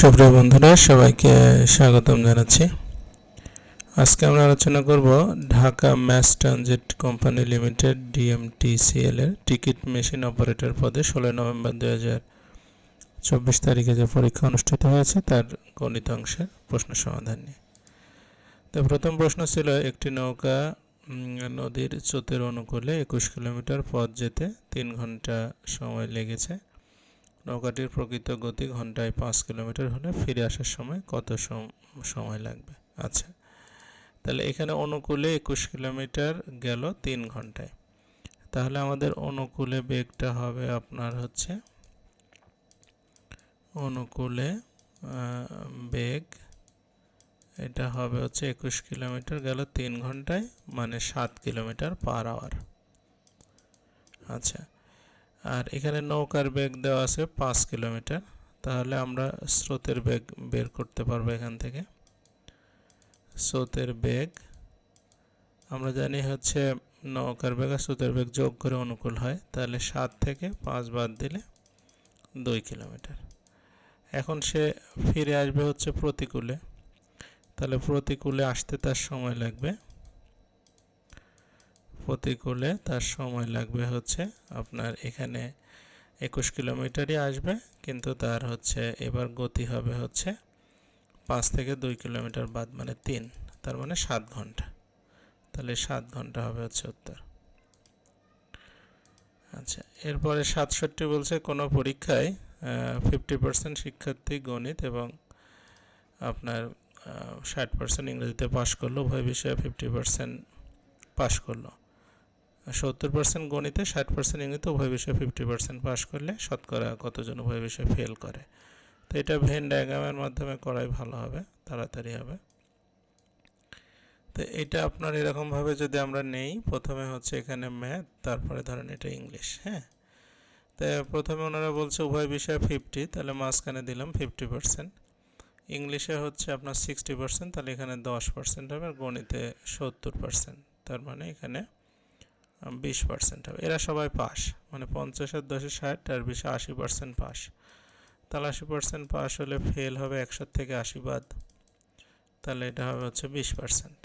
সুপ্রিয় বন্ধুরা, সবাইকে স্বাগতম জানাচ্ছি। আজকে আমরা আলোচনা করব Dhaka mass transit company limited DMTCL এর টিকিট মেশিন অপারেটর পদে ষোলো নভেম্বর দুই হাজার চব্বিশ তারিখে যে পরীক্ষা অনুষ্ঠিত হয়েছে, তার গণিত অংশের প্রশ্ন সমাধান নিয়ে। তো প্রথম প্রশ্ন ছিল, একটি নৌকা নদীর স্রোতের অনুকূলে একুশ কিলোমিটার পথ যেতে তিন ঘণ্টা সময় লেগেছে। নৌকাটির প্রকৃত গতি ঘন্টায় পাঁচ কিলোমিটার হলে ফিরে আসার সময় কত সম- সময় লাগবে? আচ্ছা তাহলে এখানে অনুকূলে একুশ কিলোমিটার গেল তিন ঘন্টায়। তাহলে আমাদের অনুকূলে বেগটা হবে আপনার হচ্ছে অনুকূলে বেগ, এটা হবে হচ্ছে একুশ কিলোমিটার গেল তিন ঘন্টায় মানে সাত কিলোমিটার পার আওয়ার আচ্ছা আর এখানে নৌকার বেগ দেওয়া আছে পাঁচ কিলোমিটার। তাহলে আমরা স্রোতের বেগ বের করতে পারব এখান থেকে। স্রোতের বেগ, আমরা জানি হচ্ছে নৌকার বেগ আর স্রোতের বেগ যোগ করে অনুকূল হয়। তাহলে সাত থেকে পাঁচ বাদ দিলে দুই কিলোমিটার। এখন সে ফিরে আসবে হচ্ছে প্রতিকূলে। তাহলে প্রতিকূলে আসতে তার সময় লাগবে প্রতিকূলে তার সময় লাগবে হচ্ছে আপনার এখানে একুশ কিলোমিটারই আসবে, কিন্তু তার হচ্ছে এবার গতি হবে হচ্ছে পাঁচ থেকে দুই কিলোমিটার বাদ মানে তিন, তার মানে সাত ঘণ্টা। তাহলে সাত ঘণ্টা হবে হচ্ছে উত্তর। আচ্ছা এরপরে সাতষট্টি বলছে কোনো পরীক্ষায় ফিফটি পার্সেন্ট শিক্ষার্থী গণিত এবং আপনার ষাট পার্সেন্ট ইংরেজিতে পাশ করল, উভয় বিষয়ে ফিফটি পার্সেন্ট পাশ করল। সত্তর পার্সেন্ট গণিতে, ষাট পার্সেন্ট ইংরেজিতে, উভয় বিষয়ে ফিফটি পার্সেন্ট পাস করলে শতকরা কতজন উভয় বিষয়ে ফেল করে। তো এটা ভেন ডায়াগ্রামের মাধ্যমে করাই ভালো হবে, তাড়াতাড়ি হবে। তো এটা আপনার এরকমভাবে যদি আমরা নেই, প্রথমে হচ্ছে এখানে ম্যাথ তারপরে ধরেন এটা ইংলিশ হ্যাঁ? তো প্রথমে ওনারা বলছে উভয় বিষয়ে ফিফটি তাহলে মাঝখানে দিলাম ফিফটি পার্সেন্ট ইংলিশে হচ্ছে আপনার সিক্সটি পার্সেন্ট তাহলে এখানে দশ পার্সেন্ট হবে, আর গণিতে সত্তর পার্সেন্ট তার মানে এখানে বিশ পার্সেন্ট হবে। এরা সবাই পাস। মানে পঞ্চাশ আর দশে ষাট আর বিশে আশি পার্সেন্ট পাস। তাহলে আশি পার্সেন্ট পাস হলে ফেল হবে একশো থেকে আশি বাদ। তাহলে এটা হবে হচ্ছে বিশ পার্সেন্ট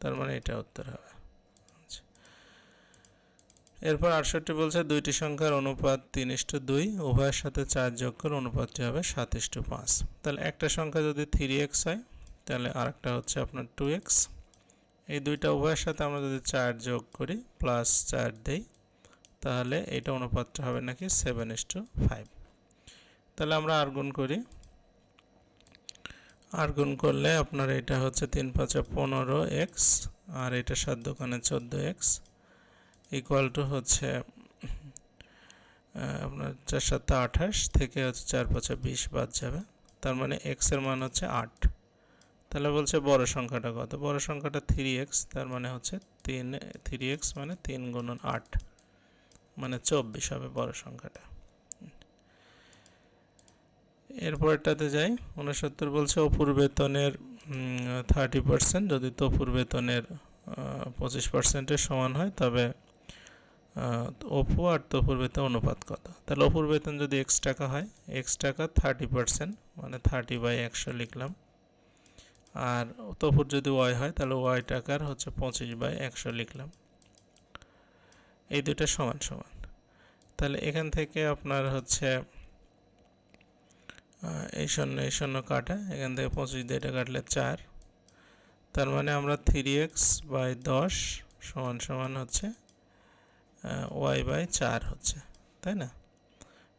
তার মানে এটা উত্তর হবে। আচ্ছা। এরপর আটষট্টি বলছে দুইটি সংখ্যার অনুপাত তিন ইস্টু দুই, উভয়ের সাথে চার যোগ করে অনুপাতটি হবে সাত ইস্টু পাঁচ। তাহলে একটা সংখ্যা যদি থ্রি এক্স হয়, তাহলে আরেকটা হচ্ছে আপনার টু এক্স এই দুইটা উভয়ের সাথে আমরা যদি চার যোগ করি প্লাস চার দেই, তাহলে এটা অনুপাতটা হবে নাকি সেভেন ইস টু ফাইভ তাহলে আমরা আর গুণ করি। আর গুণ করলে আপনার এটা হচ্ছে তিন পাঁচে পনেরো এক্স আর এটা সাত দোকানে চোদ্দ এক্স ইকুয়াল টু হচ্ছে আপনার চার সাতটা আঠাশ থেকে হচ্ছে চার পাঁচে বিশ বাদ যাবে। তার মানে এক্সের মান হচ্ছে আট। তাহলে বলছে বড় সংখ্যাটা কত? বড় সংখ্যাটা থ্রি এক্স তার মানে হচ্ছে তিন থ্রি এক্স মানে তিন গুণন আট মানে চব্বিশ হবে বড় সংখ্যাটা। এরপরটাতে যাই উনসত্তর বলছে অপুর বেতনের থার্টি পার্সেন্ট যদি তপুর বেতনের পঁচিশ পার্সেন্টের সমান হয়, তবে অপু আর তপুর বেতন অনুপাত কত? তাহলে অপুর বেতন যদি এক্স টাকা হয় এক্স টাকা থার্টি পার্সেন্ট মানে থার্টি বাই একশো লিখলাম। আর তপুর যদি ওয়াই হয়, তাহলে ওয়াই টাকার হচ্ছে পঁচিশ বাই একশো লিখলাম। এই দুইটা সমান সমান। তাহলে এখান থেকে আপনার হচ্ছে এই শূন্য এই শূন্য কাটা, এখান থেকে পঁচিশ দিয়ে এটা কাটলে চার। তার মানে আমরা থ্রি এক্স বাই দশ সমান সমান হচ্ছে ওয়াই বাই চার হচ্ছে, তাই না?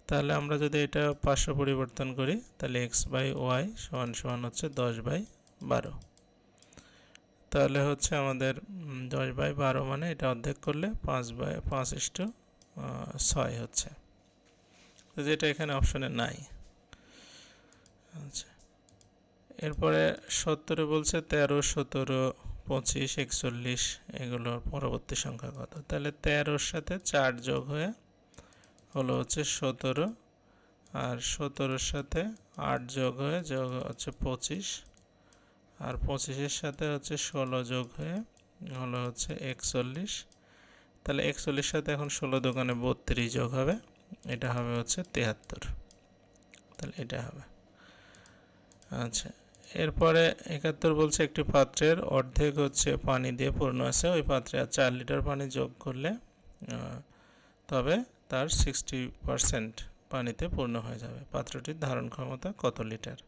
তাহলে আমরা যদি এটা পাঁচশো পরিবর্তন করি, তাহলে এক্স বাই ওয়াই সমান সমান হচ্ছে দশ বাই বারো। তাহলে হচ্ছে আমাদের দশ বাই বারো মানে এটা অর্ধেক করলে পাঁচ বাই, পাঁচ ইস্টু ছয় হচ্ছে। যেটা এখানে অপশনে নাই। আচ্ছা। এরপরে সত্তরে বলছে তেরো, সতেরো, পঁচিশ, একচল্লিশ, এগুলোর পরবর্তী সংখ্যা কত? তাহলে তেরোর সাথে চার যোগ হয়ে হলো হচ্ছে সতেরো, আর সতেরোর সাথে আট যোগ হয়ে যোগ হচ্ছে পঁচিশ আর পঁচিশের সাথে হচ্ছে ষোলো যোগ হয়ে হলো হচ্ছে একচল্লিশ। তাহলে একচল্লিশ সাথে এখন ষোলো দোকানে বত্রিশ যোগ হবে, এটা হবে হচ্ছে তেহাত্তর। তাহলে এটা হবে। আচ্ছা এরপরে একাত্তর বলছে একটি পাত্রের অর্ধেক হচ্ছে পানি দিয়ে পূর্ণ আছে, ওই পাত্রে আর চার লিটার পানি যোগ করলে তবে তার সিক্সটি পারসেন্ট পানিতে পূর্ণ হয়ে যাবে। পাত্রটির ধারণ ক্ষমতা কত লিটার?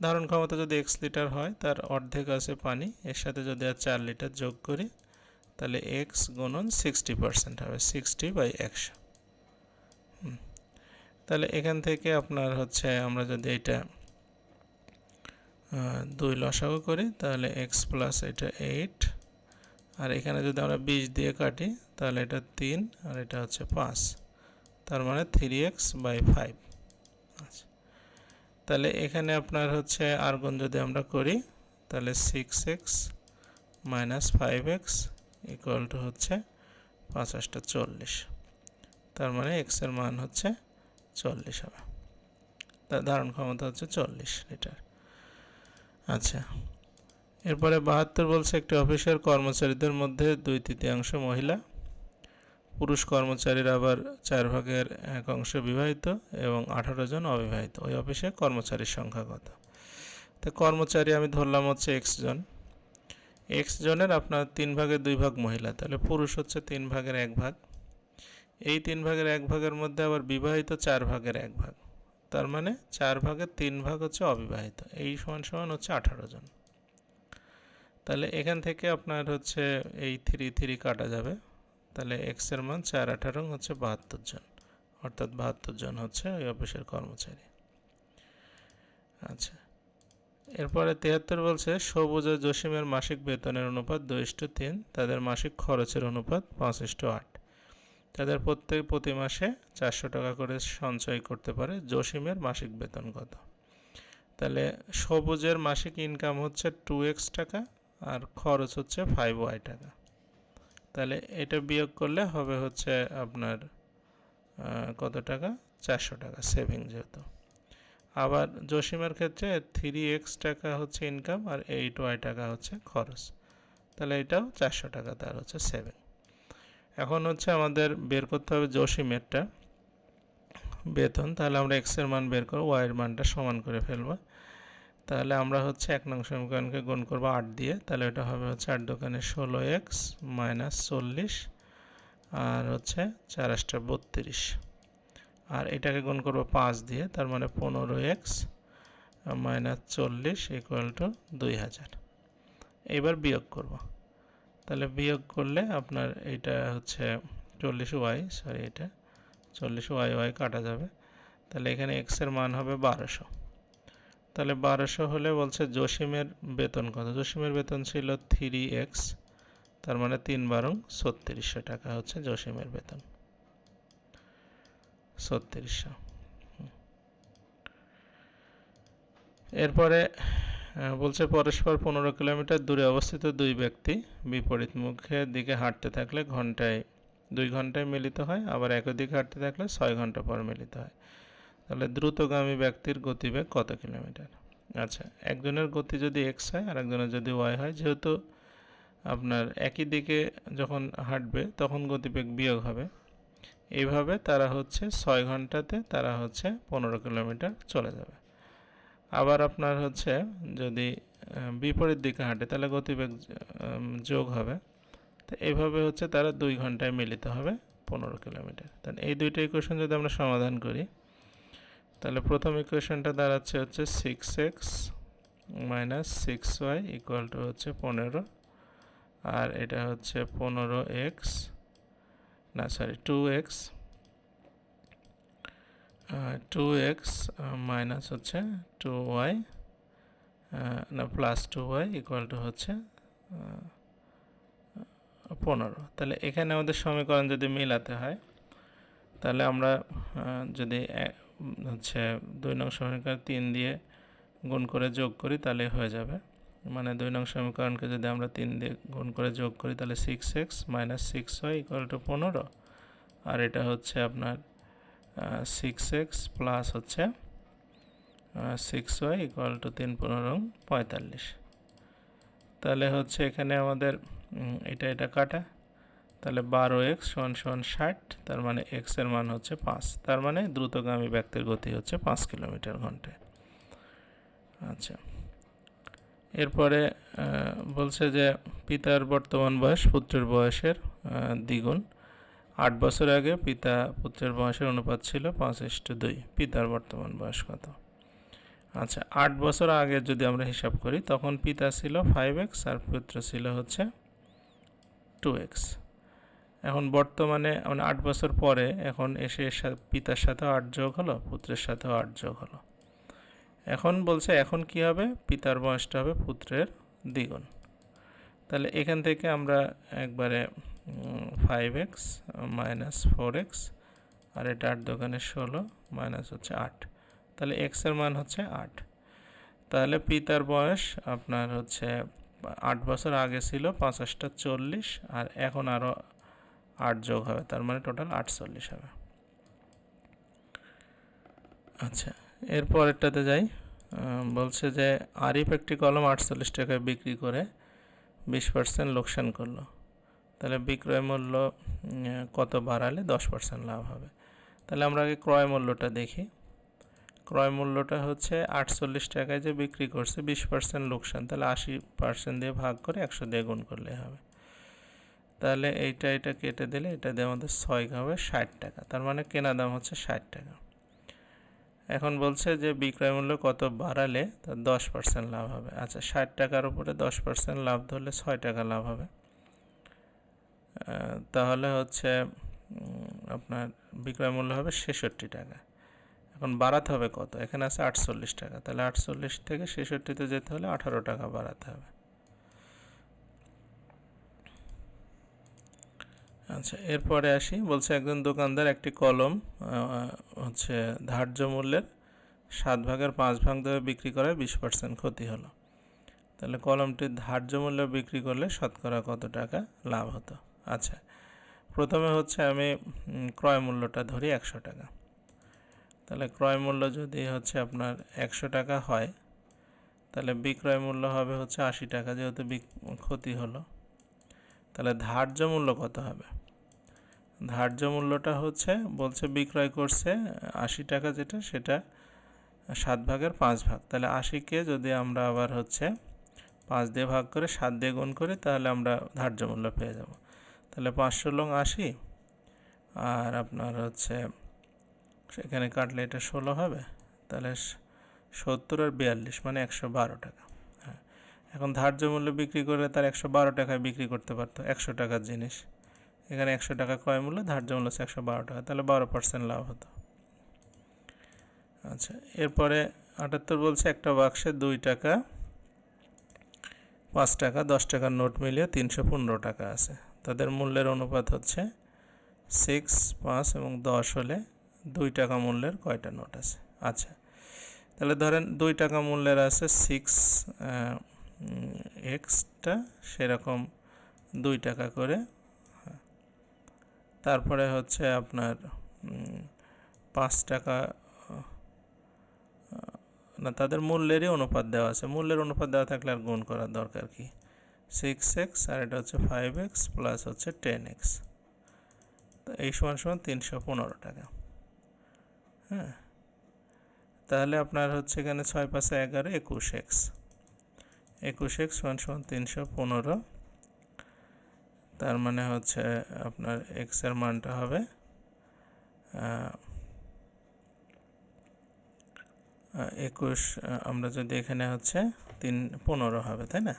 ধারণ ক্ষমতা যদি এক্স লিটার হয়, তার অর্ধেক আছে পানি, এর সাথে যদি আর চার লিটার যোগ করি, তাহলে এক্স গুণন সিক্সটি পারসেন্ট হবে সিক্সটি বাই একশো। তাহলে এখান থেকে আপনার হচ্ছে আমরা যদি এটা দুই লসাগু করি, তাহলে এক্স প্লাস এটা এইট আর এখানে যদি আমরা বিশ দিয়ে কাটি, তাহলে এটা তিন, আর এটা হচ্ছে পাঁচ। তার মানে থ্রি এক্স বাই ফাইভ তাহলে এখানে আপনার হচ্ছে আর্গন যদি আমরা করি, তাহলে six X minus five X equal to হচ্ছে পাঁচাশটা চল্লিশ। তার মানে এক্সের মান হচ্ছে চল্লিশ হবে। তার ধারণ ক্ষমতা হচ্ছে চল্লিশ লিটার। আচ্ছা এরপরে বাহাত্তর বলছে একটি অফিসের কর্মচারীদের মধ্যে দুই তৃতীয়াংশ মহিলা। পুরুষ কর্মচারীর আবার চার ভাগের এক অংশ বিবাহিত এবং আঠারো জন অবিবাহিত। ওই অফিসে কর্মচারীর সংখ্যা কত? তো কর্মচারী আমি ধরলাম হচ্ছে এক্স জন। এক্স জনের আপনার তিন ভাগের দুই ভাগ মহিলা, তাহলে পুরুষ হচ্ছে তিন ভাগের এক ভাগ। এই তিন ভাগের এক ভাগের মধ্যে আবার বিবাহিত চার ভাগের এক ভাগ। তার মানে চার ভাগের তিন ভাগ হচ্ছে অবিবাহিত, এই সমান সমান হচ্ছে আঠারো জন। তাহলে এখান থেকে আপনার হচ্ছে এই থ্রি থ্রি কাটা যাবে। তাহলে এক্সের মান চার আঠারো হচ্ছে বাহাত্তর জন। অর্থাৎ বাহাত্তর জন হচ্ছে ওই অফিসের কর্মচারী। আচ্ছা এরপরে তিয়াত্তর বলছে, সবুজ জসিমের মাসিক বেতনের অনুপাত দুই ইস্টু তিন, তাদের মাসিক খরচের অনুপাত পাঁচ ইস্টু আট। তাদের প্রত্যেক প্রতি মাসে চারশো টাকা করে সঞ্চয় করতে পারে জসিমের মাসিক বেতন কত। তাহলে সবুজের মাসিক ইনকাম হচ্ছে টু এক্স টাকা আর খরচ হচ্ছে ফাইভ ওয়াই টাকা। তাহলে এটা বিয়োগ করলে হবে হচ্ছে আপনার কত টাকা? চারশো টাকা সেভিং যেহেতু। আবার জসিমের ক্ষেত্রে থ্রি এক্স টাকা হচ্ছে ইনকাম আর এইট ওয়াই টাকা হচ্ছে খরচ। তাহলে এটাও চারশো টাকা, তার হচ্ছে সেভিং এখন হচ্ছে আমাদের বের করতে হবে জসিমেরটা, বেতন। তাহলে আমরা এক্সের মান বের করব ওয়াইয়ের মানটা সমান করে ফেলব। তাহলে আমরা হচ্ছে এক নং সমীকরণকে গুণ করব আট দিয়ে। তাহলে এটা হবে হচ্ছে আট দোকানে ষোলো এক্স মাইনাস চল্লিশ আর হচ্ছে চার আটটা বত্রিশ। আর এটাকে গুণ করব পাঁচ দিয়ে, তার মানে পনেরো এক্স মাইনাস চল্লিশ ইকুয়াল টু দুই হাজার। এবার বিয়োগ করব। তাহলে বিয়োগ করলে আপনার এটা হচ্ছে চল্লিশ ওয়াই সরি এটা, চল্লিশ ওয়াই ওয়াই কাটা যাবে। তাহলে এখানে এক্সের মান হবে বারোশো। তাহলে বারোশো হলে বলছে জসিমের বেতন কত? জসিমের বেতন ছিল থ্রি এক্স তার মানে তিন বারং ছত্রিশশো টাকা হচ্ছে জসিমের বেতন। ছত্রিশশো। এরপরে বলছে পরস্পর পনেরো কিলোমিটার দূরে অবস্থিত দুই ব্যক্তি বিপরীত মুখের দিকে হাঁটতে থাকলে ঘন্টায়, দুই ঘন্টায় মিলিত হয়, আবার একই দিকে হাঁটতে থাকলে ছয় ঘণ্টা পর মিলিত হয়। তাহলে দ্রুতগামী ব্যক্তির গতিবেগ কত কিলোমিটার? আচ্ছা একজনের গতি যদি এক্স হয় আর একজনের যদি ওয়াই হয়, যেহেতু আপনার একই দিকে যখন হাঁটবে, তখন গতিবেগ বিয়োগ হবে। এইভাবে তারা হচ্ছে ছয় ঘন্টাতে তারা হচ্ছে পনেরো কিলোমিটার চলে যাবে। আবার আপনার হচ্ছে যদি বিপরীত দিকে হাঁটে, তাহলে গতিবেগ যোগ হবে। তো এইভাবে হচ্ছে তারা দুই ঘন্টায় মিলিত হবে পনেরো কিলোমিটার। তাহলে এই দুইটা ইকুয়েশন যদি আমরা সমাধান করি তাহলে প্রথম ইকুয়েশনটা দাঁড়াচ্ছে হচ্ছে six X minus six Y equal to হচ্ছে পনেরো। আর এটা হচ্ছে পনেরো এক্স না sorry two X two X minus হচ্ছে টু ওয়াই না plus two Y equal to হচ্ছে পনেরো। তাহলে এখানে আমাদের সমীকরণ যদি মিলাতে হয়, তাহলে আমরা যদি হচ্ছে দুই নং সমীকরণ তিন দিয়ে গুণ করে যোগ করি, তাহলে হয়ে যাবে। মানে দুই নং সমীকরণকে যদি আমরা তিন দিয়ে গুণ করে যোগ করি, তাহলে six X minus six Y equal to পনেরো। আর এটা হচ্ছে আপনার সিক্স এক্স প্লাস হচ্ছে সিক্স ওয়াই ইকুয়াল টু তিন পনেরো পঁয়তাল্লিশ। তাহলে হচ্ছে এখানে আমাদের এটা এটা কাটা। তাহলে বারো এক্স সমান সমান ষাট, তার মানে এক্সের মান হচ্ছে পাঁচ, তার মানে দ্রুতগামী ব্যক্তির গতি হচ্ছে পাঁচ কিলোমিটার ঘন্টায় আচ্ছা। এরপরে বলছে যে পিতার বর্তমান বয়স পুত্রের বয়সের দ্বিগুণ। আট বছর আগে পিতা পুত্রের বয়সের অনুপাত ছিল পাঁচ ইস্টু দুই, পিতার বর্তমান বয়স কত? আচ্ছা আট বছর আগে যদি আমরা হিসাব করি, তখন পিতা ছিল ফাইভ এক্স আর পুত্র ছিল হচ্ছে টু এক্স। এখন বর্তমানে মানে আট বছর পরে এখন এসে পিতার সাথেও আট যোগ হলো, পুত্রের সাথেও আট যোগ হলো। এখন বলছে, এখন কি হবে? পিতার বয়সটা হবে পুত্রের দ্বিগুণ। তাহলে এখান থেকে আমরা একবারে five X minus four X আর এটা আট দোকানে ষোলো মাইনাস হচ্ছে আট। তাহলে এক্সের মান হচ্ছে আট। তাহলে পিতার বয়স আপনার হচ্ছে, আট বছর আগে ছিল পঞ্চাশটা চল্লিশ, আর এখন আরও আট যোগ হবে, তার মানে টোটাল আটচল্লিশ হবে। আচ্ছা এরপরেরটাতে যাই। বলছে যে আরিফ একটি কলম আটচল্লিশ টাকায় বিক্রি করে বিশ পার্সেন্ট লোকসান করল। তাহলে বিক্রয় মূল্য কত বাড়ালে দশ পার্সেন্ট লাভ হবে? তাহলে আমরা আগে ক্রয় মূল্যটা দেখি। ক্রয় মূল্যটা হচ্ছে আটচল্লিশ টাকায় যে বিক্রি করছে, বিশ পার্সেন্ট লোকসান, তাহলে আশি পার্সেন্ট দিয়ে ভাগ করে একশো দিয়ে গুণ করলে হবে। তাহলে এইটা এটা কেটে দিলে এটা দিয়ে আমাদের ছয় হবে ষাট টাকা। তার মানে কেনা দাম হচ্ছে ষাট টাকা। এখন বলছে যে বিক্রয় মূল্য কত বাড়ালে তার দশ পার্সেন্ট লাভ হবে। আচ্ছা ষাট টাকার উপরে দশ পার্সেন্ট লাভ ধরলে ছয় টাকা লাভ হবে। তাহলে হচ্ছে আপনার বিক্রয় মূল্য হবে ছেষট্টি টাকা। এখন বাড়াতে হবে কত? এখানে আছে আটচল্লিশ টাকা। তাহলে আটচল্লিশ থেকে ছেষট্টিতে যেতে হলে আঠারো টাকা বাড়াতে হবে। আচ্ছা এরপরে আসি। বলছে, একজন দোকানদার একটি কলম হচ্ছে ধার্য মূল্যের সাত ভাগের পাঁচ ভাগ ধরে বিক্রি করে বিশ পার্সেন্ট ক্ষতি হলো। তাহলে কলমটি ধার্য মূল্যে বিক্রি করলে শতকরা কত টাকা লাভ হতো? আচ্ছা প্রথমে হচ্ছে আমি ক্রয় মূল্যটা ধরি একশো টাকা। তাহলে ক্রয় মূল্য যদি হচ্ছে আপনার একশো টাকা হয়, তাহলে বিক্রয় মূল্য হবে হচ্ছে আশি টাকা যেহেতু ক্ষতি হলো। তাহলে ধার্য মূল্য কত হবে? ধার্য মূল্যটা হচ্ছে, বলছে বিক্রয় করছে আশি টাকা যেটা, সেটা সাত ভাগের পাঁচ ভাগ। তাহলে আশিকে যদি আমরা আবার হচ্ছে পাঁচ দিয়ে ভাগ করে সাত দিয়ে গুণ করি, তাহলে আমরা ধার্য মূল্য পেয়ে যাব। তাহলে পাঁচশো লং আশি, আর আপনার হচ্ছে সেখানে কাটলে এটা ষোলো হবে, তাহলে সত্তর আর বিয়াল্লিশ মানে একশো বারো টাকা। হ্যাঁ এখন ধার্য মূল্য বিক্রি করলে তার একশো বারো টাকায় বিক্রি করতে পারতো, একশো টাকার জিনিস। এখানে একশো টাকা ক্রয় মূল্য, ধার্য মূল্য হচ্ছে একশো বারো টাকা। তাহলে বারো পার্সেন্ট লাভ হতো। আচ্ছা এরপরে আটাত্তর বলছে একটা বাক্সে দুই টাকা, পাঁচ টাকা, দশ টাকার নোট মিলিয়ে তিনশো পনেরো টাকা আছে। তাদের মূল্যের অনুপাত হচ্ছে সিক্স পাঁচ এবং দশ হলে দুই টাকা মূল্যের কয়টা নোট আছে? আচ্ছা তাহলে ধরেন দুই টাকা মূল্যের আছে সিক্স এক্সটা সেরকম দুই টাকা করে। তারপরে হচ্ছে আপনার পাঁচ টাকা না তাদের মূল্যেরই অনুপাত দেওয়া আছে। মূল্যের অনুপাত দেওয়া থাকলে আর গুণ করার দরকার কি? সিক্স এক্স আর এটা হচ্ছে ফাইভ এক্স প্লাস হচ্ছে টেন এক্স এই সমান সমান তিনশো পনেরো টাকা। হ্যাঁ? তাহলে আপনার হচ্ছে এখানে ছয় পাঁচে এগারো, একুশ এক্স একুশ এক্স সমান সমান তিনশো পনেরো। তার মানে হচ্ছে আপনার এক্সের মানটা হবে একুশ আমরা যদি এখানে হচ্ছে তিন, পনেরো হবে, তাই না?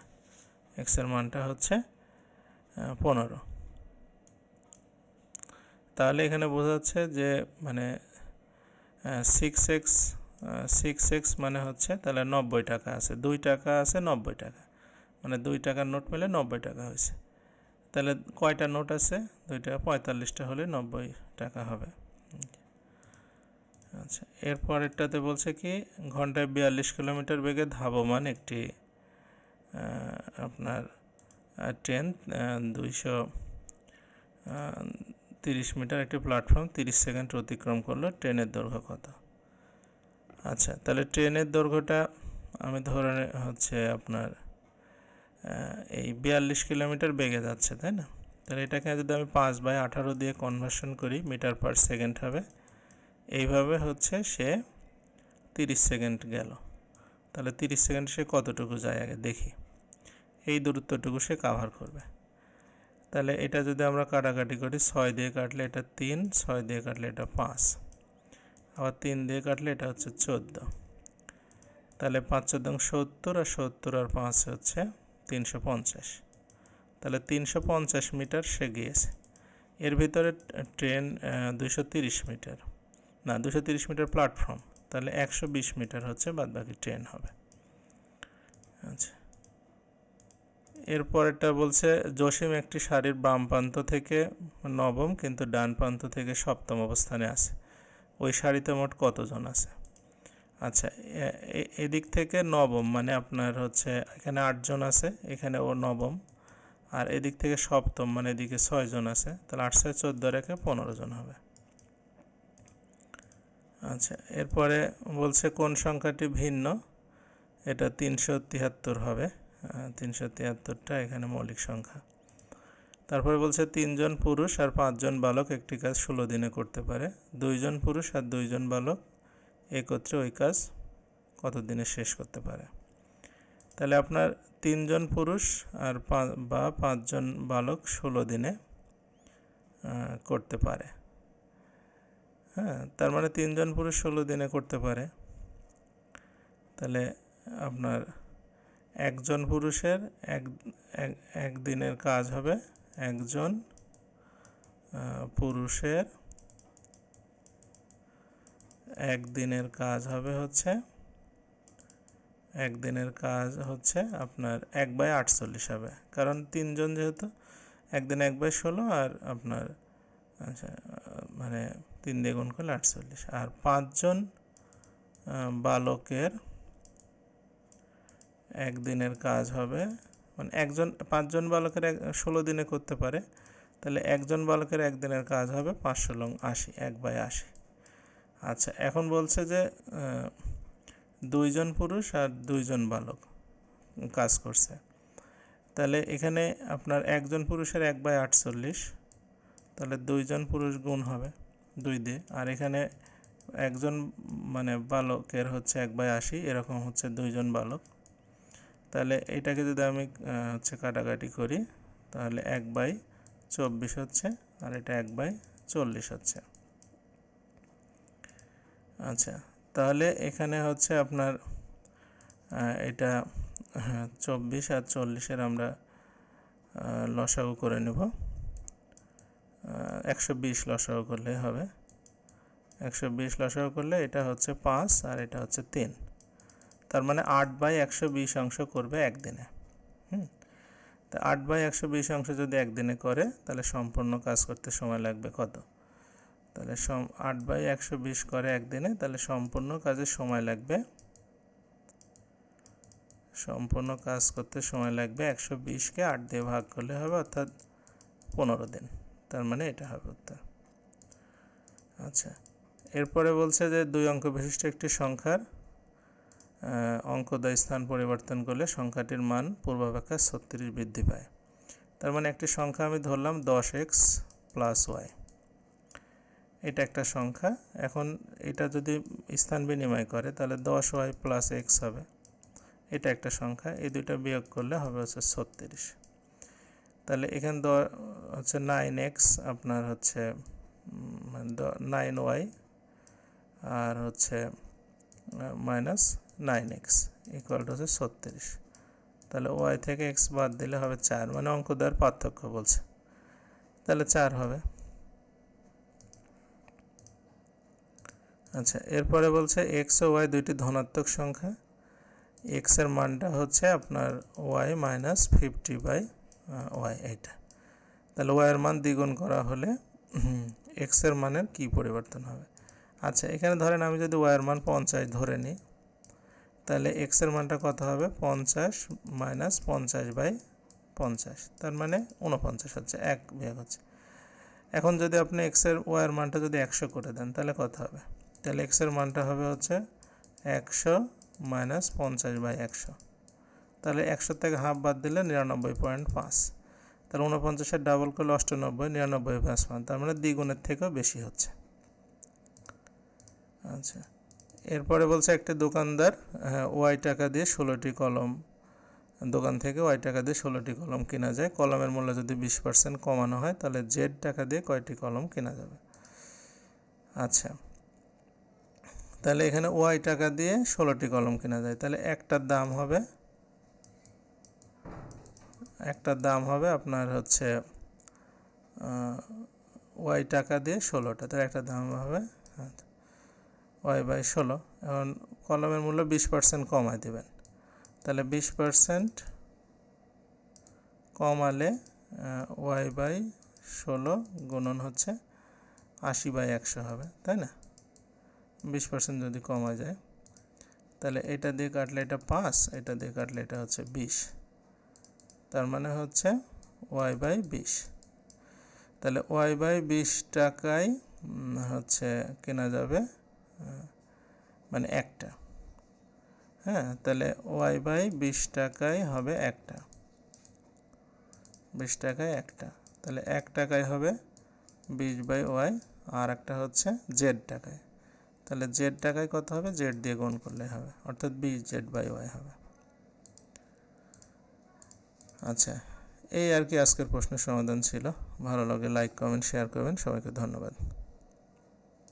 এক্সের মানটা হচ্ছে পনেরো। তাহলে এখানে বোঝা যাচ্ছে যে মানে সিক্স এক্স সিক্স এক্স মানে হচ্ছে তাহলে নব্বই টাকা আছে, দুই টাকা আছে নব্বই টাকা। মানে দুই টাকার নোট মিলে নব্বই টাকা হয়েছে। তাহলে কয়টা নোট আছে? দুইটা, পঁয়তাল্লিশটা হলে নব্বই টাকা হবে। আচ্ছা এরপরেরটাতে বলছে কি, ঘন্টায় বিয়াল্লিশ কিলোমিটার বেগে ধাবমান একটি আপনার ট্রেন দুইশো তিরিশ মিটার একটি প্ল্যাটফর্ম তিরিশ সেকেন্ড অতিক্রম করল ট্রেনের দৈর্ঘ্য কত? আচ্ছা তাহলে ট্রেনের দৈর্ঘ্যটা আমি ধরে হচ্ছে আপনার এই বিয়াল্লিশ কিলোমিটার বেগে যাচ্ছে, তাই না? তাহলে এটাকে যদি আমি পাঁচ বাই আঠারো দিয়ে কনভার্সন করি মিটার পার সেকেন্ড হবে। এইভাবে হচ্ছে সে তিরিশ সেকেন্ড গেল। তাহলে তিরিশ সেকেন্ড সে কতটুকু যায় আগে? দেখি। এই দূরত্বটুকু সে কাভার করবে। তাহলে এটা যদি আমরা কাটাকাটি করি, ছয় দিয়ে কাটলে এটা তিন, ছয় দিয়ে কাটলে এটা পাঁচ। আবার তিন দিয়ে কাটলে এটা হচ্ছে চোদ্দ। তাহলে পাঁচ চোদ্দ সত্তর আর সত্তর আর পাঁচ হচ্ছে তিনশো পঞ্চাশ। তাহলে তিনশো পঞ্চাশ মিটার সে গিয়েছে। এর ভিতরে ট্রেন দুশো তিরিশ মিটার। না দুশো তিরিশ মিটার প্ল্যাটফর্ম। তাহলে একশো বিশ মিটার হচ্ছে বাদ বাকি ট্রেন হবে। আচ্ছা। এরপরেরটা বলছে, জসিম একটি শাড়ির বাম প্রান্ত থেকে নবম, কিন্তু ডান প্রান্ত থেকে সপ্তম অবস্থানে আছে। ওই শাড়িতে মোট কতজন আছে? আচ্ছা এদিক থেকে নবম মানে আপনার হচ্ছে এখানে আটজন আছে, এখানে ও নবম। আর এদিক থেকে সপ্তম মানে এদিকে ছয়জন আছে, তাহলে আট ছয় চোদ্দ রেখে পনেরো জন হবে। আচ্ছা এরপরে বলছে কোন সংখ্যাটি ভিন্ন? এটা তিনশো তিয়াত্তর হবে। তিনশো তিয়াত্তরটা এখানে মৌলিক সংখ্যা। তারপরে বলছে তিনজন পুরুষ আর পাঁচজন বালক একটি কাজ ষোলো দিনে করতে পারে। দুইজন পুরুষ আর দুইজন বালক একত্রে ওই কাজ কত দিনে শেষ করতে পারে? তাহলে আপনার তিনজন পুরুষ আর বা পাঁচজন বালক ষোলো দিনে করতে পারে। হ্যাঁ তার মানে তিনজন পুরুষ ষোলো দিনে করতে পারে। তাহলে আপনার একজন পুরুষের এক এক দিনের কাজ হবে একজন পুরুষের একদিনের কাজ হবে হচ্ছে, একদিনের কাজ হচ্ছে আপনার এক বাই আটচল্লিশ হবে। কারণ তিনজন যেহেতু, একদিন এক বাই ষোলো আর আপনার আচ্ছা মানে তিন দিয়ে করলে আটচল্লিশ। আর পাঁচজন বালকের একদিনের কাজ হবে মানে একজন, পাঁচজন বালকের এক, ষোলো দিনে করতে পারে, তাহলে একজন বালকের একদিনের কাজ হবে পাঁচশো লং আশি, এক বাই আশি। আচ্ছা এখন বলছে যে দুইজন পুরুষ আর দুইজন বালক কাজ করছে। তাহলে এখানে আপনার একজন পুরুষের এক বাই আটচল্লিশ, তাহলে দুইজন পুরুষ গুণ হবে দুই দিয়ে। আর এখানে একজন মানে বালকের হচ্ছে এক বাই আশি, এরকম হচ্ছে দুইজন বালক। তাহলে এটাকে যদি আমি হচ্ছে কাটাকাটি করি, তাহলে এক বাই চব্বিশ হচ্ছে, আর এটা এক বাই চল্লিশ হচ্ছে। আচ্ছা তাহলে এখানে হচ্ছে আপনার এটা হ্যাঁ, চব্বিশ আর চল্লিশের আমরা লসাগু করে নেব। একশো বিশ লসাগু করলে হবে। একশো বিশ লসাগু করলে এটা হচ্ছে পাঁচ আর এটা হচ্ছে তিন। তার মানে আট বাই একশো বিশ অংশ করবে একদিনে। হুম তা আট বাই একশো বিশ অংশ যদি একদিনে করে তাহলে সম্পূর্ণ কাজ করতে সময় লাগবে কত? তাহলে সম আট বাই একশো বিশ করে একদিনে, তাহলে সম্পূর্ণ কাজে সময় লাগবে। সম্পূর্ণ কাজ করতে সময় লাগবে একশো বিশকে আট দিয়ে ভাগ করলে হবে অর্থাৎ পনেরো দিন, তার মানে এটা হবে উত্তর। আচ্ছা এরপরে বলছে যে দুই অঙ্ক বিশিষ্ট একটি সংখ্যার অঙ্কদয় স্থান পরিবর্তন করলে সংখ্যাটির মান পূর্বাপেক্ষা ছত্রিশ বৃদ্ধি পায়। তার মানে একটি সংখ্যা আমি ধরলাম দশ এক্স প্লাস ওয়াই। এটা একটা সংখ্যা। এখন এটা যদি স্থান বিনিময় করে, তাহলে দশ ওয়াই প্লাস এক্স হবে। এটা একটা সংখ্যা। এই দুইটা বিয়োগ করলে হবে হচ্ছে ছত্রিশ। তাহলে এখানে দ হচ্ছে নাইন এক্স আপনার হচ্ছে নাইন ওয়াই আর হচ্ছে minus nine X equal to হচ্ছে ছত্রিশ। তাহলে ওয়াই থেকে এক্স বাদ দিলে হবে চার। মানে অঙ্ক দেওয়ার পার্থক্য বলছে। তাহলে চার হবে। আচ্ছা এরপরে বলছে এক্স ও ওয়াই দুইটি ধনাত্মক সংখ্যা। এক্সের মানটা হচ্ছে আপনার Y minus fifty by Y এইটা। তাহলে ওয়াইয়ের মান দ্বিগুণ করা হলে এক্সের মানের কি পরিবর্তন হবে? আচ্ছা এখানে ধরেন আমি যদি ওয়াইয়ের মান পঞ্চাশ ধরে নিই, তাহলে এক্সের মানটা কত হবে? পঞ্চাশ মাইনাস পঞ্চাশ বাই পঞ্চাশ। তার মানে উনপঞ্চাশ হচ্ছে, এক বিয়োগ হচ্ছে। এখন যদি আপনি এক্সের ওয়াইয়ের মানটা যদি একশো করে দেন, তাহলে কত হবে? তাহলে এক্সের মানটা হবে হচ্ছে একশো মাইনাস পঞ্চাশ বাই একশো। তাহলে একশো থেকে হাফ বাদ দিলে নিরানব্বই পয়েন্ট পাঁচ। তাহলে উনপঞ্চাশের ডাবল করলে অষ্টানব্বই নিরানব্বই পাঁচ পান তার মানে দ্বিগুণের থেকেও বেশি হচ্ছে। আচ্ছা এরপরে বলছে একটা দোকানদার হ্যাঁ, ওয়াই টাকা দিয়ে ষোলোটি কলম দোকান থেকে ওয়াই টাকা দিয়ে ষোলোটি কলম কেনা যায়। কলমের মূল্য যদি বিশ পার্সেন্ট কমানো হয় তাহলে জেড টাকা দিয়ে কয়টি কলম কেনা যাবে? আচ্ছা তাহলে এখানে ওয়াই টাকা দিয়ে ষোলোটি কলম কেনা যায়। তাহলে একটার দাম হবে, একটার দাম হবে আপনার হচ্ছে ওয়াই টাকা দিয়ে ষোলোটা, তাহলে একটা দাম হবে ওয়াই বাই ষোলো। এখন কলমের মূল্য বিশ পার্সেন্ট কমায় দেবেন। তাহলে বিশ পার্সেন্ট কমালে ওয়াই বাই ষোলো গুণন হচ্ছে আশি বাই একশো হবে, তাই না? বিশ পার্সেন্ট যদি কমা যায়, তাহলে এটা দিয়ে কাটলে এটা পাঁচ, এটা দিয়ে কাটলে এটা হচ্ছে বিশ। তার মানে হচ্ছে ওয়াই বাই বিশ। তাহলে ওয়াই বাই বিশ টাকায় হচ্ছে কেনা যাবে মানে একটা। হ্যাঁ তাহলে ওয়াই বাই বিশ টাকায় হবে একটা। বিশ টাকায় একটা। তাহলে এক টাকায় হবে বিশ বাই ওয়াই, আর একটা হচ্ছে জেড টাকায়। তাহলে জেড টাকায় কত হবে? জেড দিয়ে গুণ করলে হবে। অর্থাৎ বি জেড বাই ওয়াই হবে। আচ্ছা এই আর কি আজকের প্রশ্নের সমাধান ছিল। ভালো লাগে লাইক কমেন্ট শেয়ার করবেন। সবাইকে ধন্যবাদ।